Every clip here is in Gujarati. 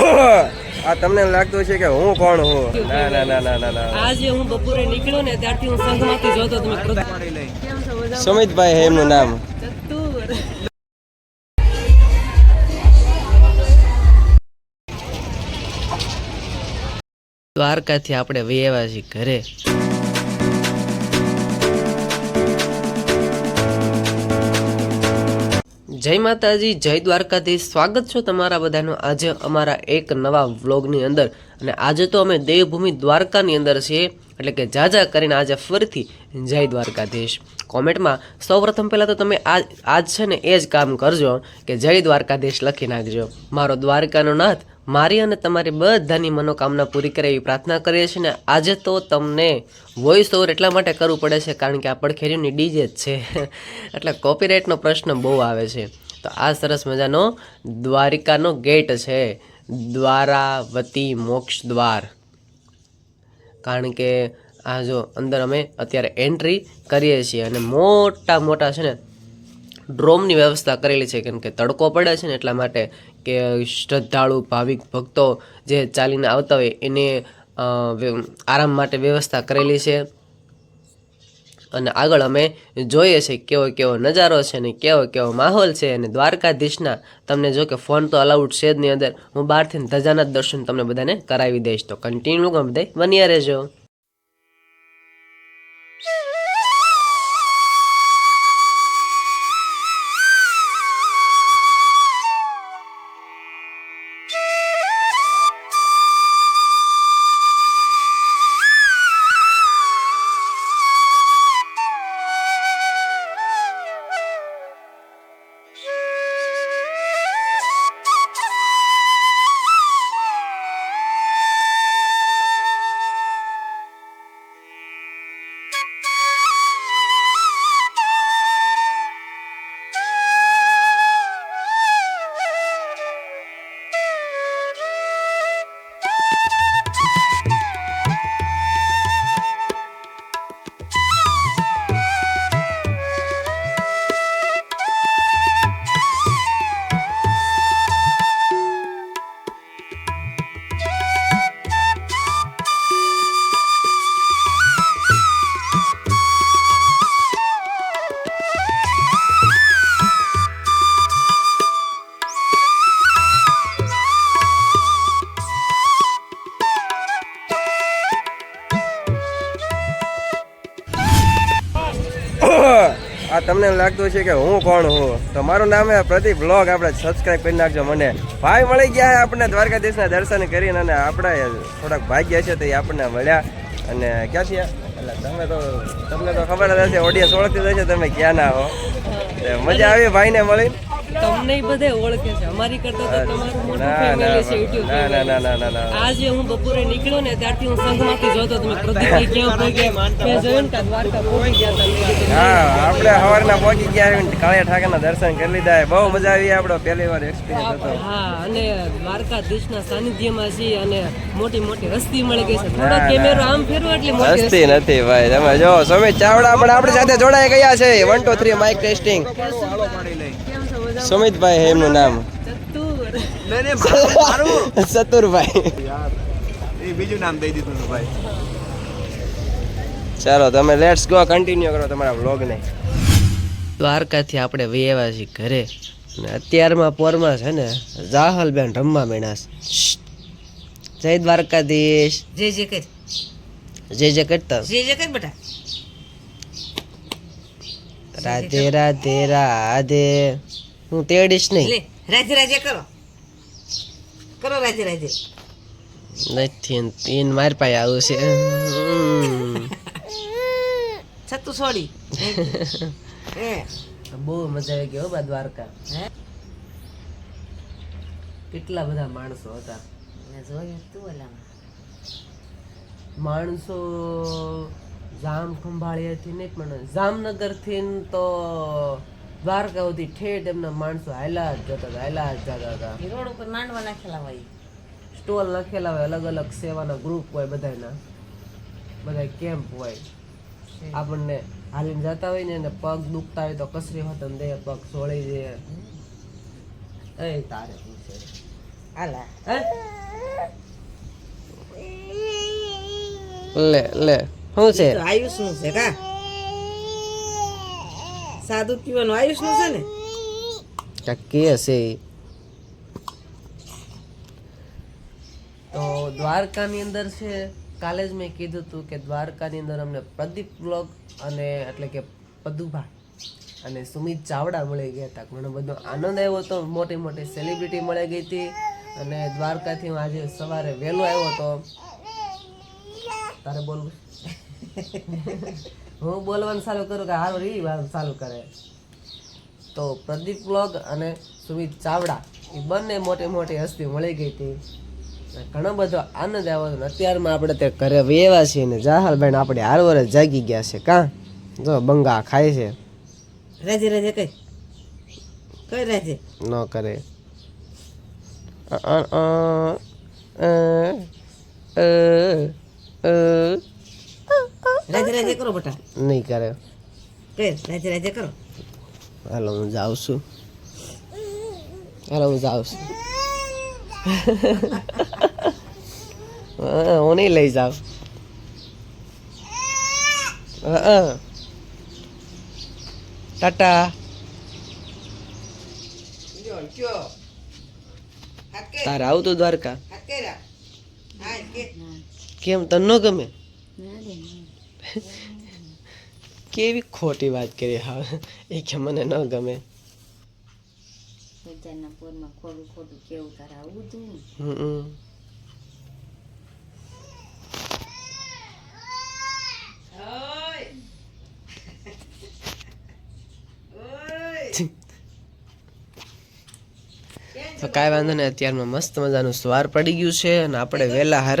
આ તમને લાગતું છે કે હું કોણ હું? ના ના ના ના ના ના. આજે હું બપોરે નીકળ્યો ને ત્યારથી હું સંઘમાંથી જોતો તમે? સુમિતભાઈ હે એમનું નામ. દ્વારકાથી આપણે વૈયા છીએ ઘરે જય માતાજી, જય દ્વારકાધીશ. સ્વાગત છો તમારા બધાનું આજે અમારા એક નવા વ્લોગની અંદર. અને આજે તો અમે દેવભૂમિ દ્વારકાની અંદર છીએ, એટલે કે જાજા કરીને આજે ફરીથી જય દ્વારકાધીશ. કોમેન્ટમાં સૌપ્રથમ પહેલાં તો તમે આજ આજ છે ને એ જ કામ કરજો, કે જય દ્વારકાધીશ લખી નાખજો. મારો દ્વારકાનો નાથ મારી અને તમારી બધાની મનોકામના પૂરી કરે એવી પ્રાર્થના કરીએ છીએ ને આજે તો તમને વોઇસ ઓવર એટલા માટે કરવું પડે છે કારણ કે આ પડખેરીની ડીજે જ છે. એટલે કોપીરાઇટનો પ્રશ્ન બહુ આવે છે. તો આ સરસ મજાનો દ્વારિકાનો ગેટ છે. દ્વારાવતી મોક્ષ દ્વાર. કારણ કે આ જો અંદર અમે અત્યારે એન્ટ્રી કરીએ છીએ અને મોટા મોટા છે ને ડ્રોમની વ્યવસ્થા કરેલી છે કેમ કે તડકો પડે છે ને એટલા માટે કે શ્રદ્ધાળુ, ભાવિક ભક્તો જે ચાલીને આવતા હોય એને આરામ માટે વ્યવસ્થા કરેલી છે. અને આગળ અમે જોઈએ છે કેવો કેવો નજારો છે ને કેવો કેવો માહોલ છે અને દ્વારકાધીશના તમને જો કે ફોન તો અલાઉડ છે જ નહીં અંદર. હું બહારથી ધજાના દર્શન તમને બધાને કરાવી દઈશ. તો કન્ટિન્યુ ગમ બન્યા રહેજો. આ તમને લાગતું છે કે હું કોણ હું? તો મારું નામ એ પ્રદીપ બ્લોગ આપણે સબસ્ક્રાઇબ કરી નાખજો મને. ભાઈ મળી ગયા છે આપણને દ્વારકાધીશના દર્શન કરીને અને આપણે થોડાક ભાગ્ય છે તે આપણને મળ્યા. અને ક્યાં છીએ? એટલે તમે તો તમને તો ખબર જ હશે ઓડિયન્સ ઓળખતી હશે તમે ક્યાં ના હો. મજા આવી ભાઈને મળી. તમને બધે ઓળખે છે. અમારી કરતા તો તમારું મોટું ફેમિલી છે યુટ્યુબ ના ના ના ના ના ના. આજે હું બપોરે નીકળ્યો ને ત્યારથી હું સંઘમાંથી જોતો તમે પ્રદીપભાઈ ક્યાં પહોંચ્યા મેં જોયું કે દ્વારકા પહોંચી ગયા તમે હા આપણે સવારના પહોંચી ગયા અને કાળિયા ઠાકરના દર્શન કરી લીધા બહુ મજા આવી આપણો પહેલી વાર એક્સપિરિયન્સ હતો. હા અને દ્વારકાધીશના સાનિધ્યમાં છીએ અને મોટી મોટી હસ્તી મળી ગઈ છે. થોડો. કેમેરો આમ ફેરવો એટલે મોટી હસ્તી નથી ભાઈ. તમે જો સમીર ચાવડા પણ આપણી સાથે જોડાઈ ગયા છે. One two three mike testing છો? સુમિતભાઈ હે એમનું નામ. ચતુર. ચતુરભાઈ. એ બીજું નામ દઈ દીધું ભાઈ. ચાલો તમે લેટ્સ ગો કન્ટિન્યુ કરો તમારા વ્લોગ ને. દ્વારકાથી આપણે વૈયા છીએ ઘરે. અને અત્યારમાં પોરમાં છે ને જાહલબેન રમવા મેણાસ જય દ્વારકાધીશ. જય જય કર. જય જય કરતા. જે જય કર બેટા. રાધે રાધે રાધે. હું તેડીશ નહીં. રાજે રાજે કરો. કરો રાજે રાજે નથી તીન માર પાસે આવું છે. છતું છોડી. બહુ મજા આવી ગઈ હો બા દ્વારકા. કેટલા બધા માણસો હતા. મેં જોયું તું ઓલામાં. માણસો જામ ખંભાળિયાથી નહીં પણ જામનગરથી થી તો દ્વારકા ઠેર તેમના માણસો હાયલા જ જતા હતા હાયલા જ જતા હતા. રોડ ઉપર માંડવા નાખેલા હોય. સ્ટોલ નાખેલા હોય અલગ અલગ સેવાના ગ્રુપ હોય બધાના બધા કેમ્પ હોય. આપણને હાલીને જતા હોય ને એને પગ દુખતા હોય તો કસરી હોતન દે પગ સોળી દે. એ તારે શું છે? લે લે. શું છે? આયુ આયુષનું છે કા? સાદું પીવાનું આયુષનું છે ને? કાંઈક કે છે ઈ. તો દ્વારકાની અંદર છે કાલે જ મેં કીધું હતું કે દ્વારકાની અંદર અમને પ્રદીપ બ્લોગ અને એટલે કે પદુભા અને સુમિત ચાવડા મળી ગયા હતા. ઘણો બધો આનંદ આવ્યો હતો મોટી મોટી સેલિબ્રિટી મળી ગઈ હતી. અને દ્વારકાથી હું આજે સવારે વહેલો આવ્યો હતો. તારે બોલવું હું બોલવાનું ચાલુ કરું કે હારું રી વાત ચાલુ કરે. તો પ્રદીપ બ્લોગ અને સુમિત ચાવડા એ બંને મોટી મોટી હસ્તી મળી ગઈ હતી. ઘણો બધો આનંદ આવ્યો હતો અત્યારમાં આપણે તે ઘરે વેવા છીએ ને જાહલભાઈ આપણે હાર વરસ જાગી ગયા છે કાં? જો બંગા ખાય છે. રાજે રેજે કઈ. કઈ રેજે? ન કરે. અ, અ, અ, અ, રાજે રાજે કરો બટા. નહીં કરે. કે રાજે રાજે કરો. હાલો હું જાઉં છું. હાલો હું જાઉં છું. હું નહીં લઈ જાઉં. ટાટા. તારે આવતું દ્વારકા. કેમ તને ન ગમે? કેવી ખોટી વાત કરી હા. એ કે મને ન ગમે. બજારના પોરમાં ખોટું ખોટું કેવું તારે આવું તું? હમ. તો કાંઈ વાંધો નહીં અત્યારમાં મસ્ત મજાનું સ્વાર પડી ગયું છે અને આપણે વહેલા હાર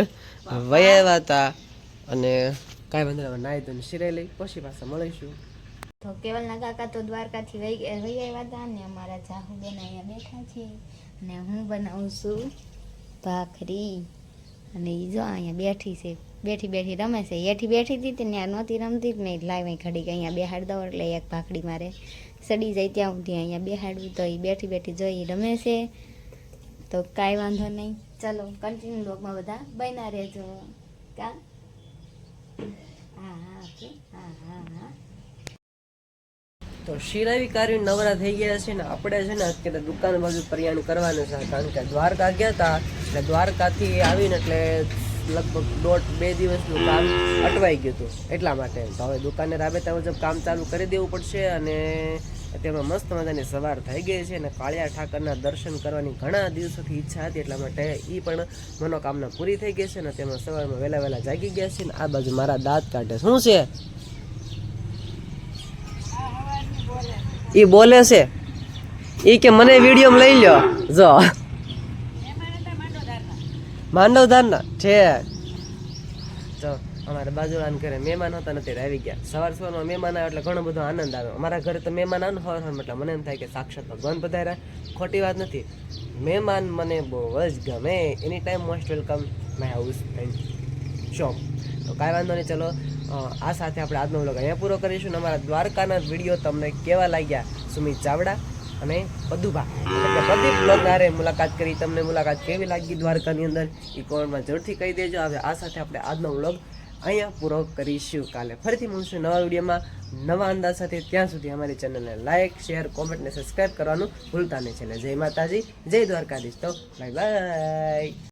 વયા હતા અને કાંઈ વાંધો નહીં નાહી ધોઈને સિરાઈ લઈ, પછી પાછા મળીશું. તો કેવલના કાકા તો દ્વારકાથી વહી વહી આવ્યા હતા ને અમારા જાહુ અહીંયા બેઠા છે. ને હું બનાવું છું ભાખરી. અને એ જો અહીંયા બેઠી છે, બેઠી બેઠી રમે છે. એઠી બેઠી હતી ત્યાં નહોતી રમતી જ નહીં લાવી ઘડી કે અહીંયા બેહાડ દો એટલે એક ભાખડી મારે સડી જાય ત્યાં સુધી અહીંયા બેહાડવું, તો એ બેઠી બેઠી જોઈ રમે છે. તો કાંઈ વાંધો નહીં. ચલો કન્ટિન્યુ લોકમાં બધા બન્યા રહેજો. કા? તો શિરાવી કાર્ય નવરા થઈ ગયા છે ને આપણે છે ને અત્યારે દુકાન બાજુ પ્રયાણ કરવાનું છે કારણ કે દ્વારકા ગયા હતા. એટલે દ્વારકાથી આવીને એટલે લગભગ દોઢ બે દિવસનું કામ અટવાઈ ગયું હતું. એટલા માટે તો હવે દુકાને રાબેતા મુજબ કામ ચાલુ કરી દેવું પડશે અને તેમાં મસ્ત મજાની સવાર થઈ ગઈ છે અને કાળિયા ઠાકરના દર્શન કરવાની ઘણા દિવસોથી ઈચ્છા હતી, એટલા માટે એ પણ મનોકામના પૂરી થઈ ગઈ છે અને તેમાં સવારમાં વહેલા વહેલા જાગી ગયા છે ને આ બાજુ મારા દાંત કાઢે શું છે? ઈ બોલે છે. ઈ કે મને વિડીયોમાં લઈ લ્યો. જો. માંડવધારના, છે. જો અમારે બાજુવાન ઘરે મહેમાન હતા ને ત્યારે આવી ગયા. સવાર સવારમાં મહેમાન આવે એટલે ઘણો બધો આનંદ આવે અમારા ઘરે તો મહેમાન આવે હોય એટલે મને એમ થાય કે સાક્ષાત ભગવાન પધાર્યા. ખોટી વાત નથી. મહેમાન મને બહુ જ ગમે. Any time most welcome my house and shop તો કાંઈ વાંધો નહીં, ચલો. આ સાથે આપણે આજનો વ્લોગ અહીંયા પૂરો કરીશું અમારા દ્વારકાના વીડિયો તમને કેવા લાગ્યા, સુમિત ચાવડા. અને પદુભા એટલે પ્રદીપ બ્લોગ મુલાકાત કરી, તમને મુલાકાત કેવી લાગી દ્વારકાની અંદર? એ કોમેન્ટમાં જરૂરથી કહી દેજો. હવે આ સાથે આપણે આજનો વ્લોગ અહીંયા પૂરો કરીશું કાલે. ફરીથી મળશું નવા વિડીયોમાં. નવા અંદાજ સાથે ત્યાં સુધી અમારી ચેનલને લાઇક શેર, કોમેન્ટ ને સબસ્ક્રાઈબ કરવાનું ભૂલતા નહીં. છે એટલે જય માતાજી, જય દ્વારકાધીશ. તો બાય બાય.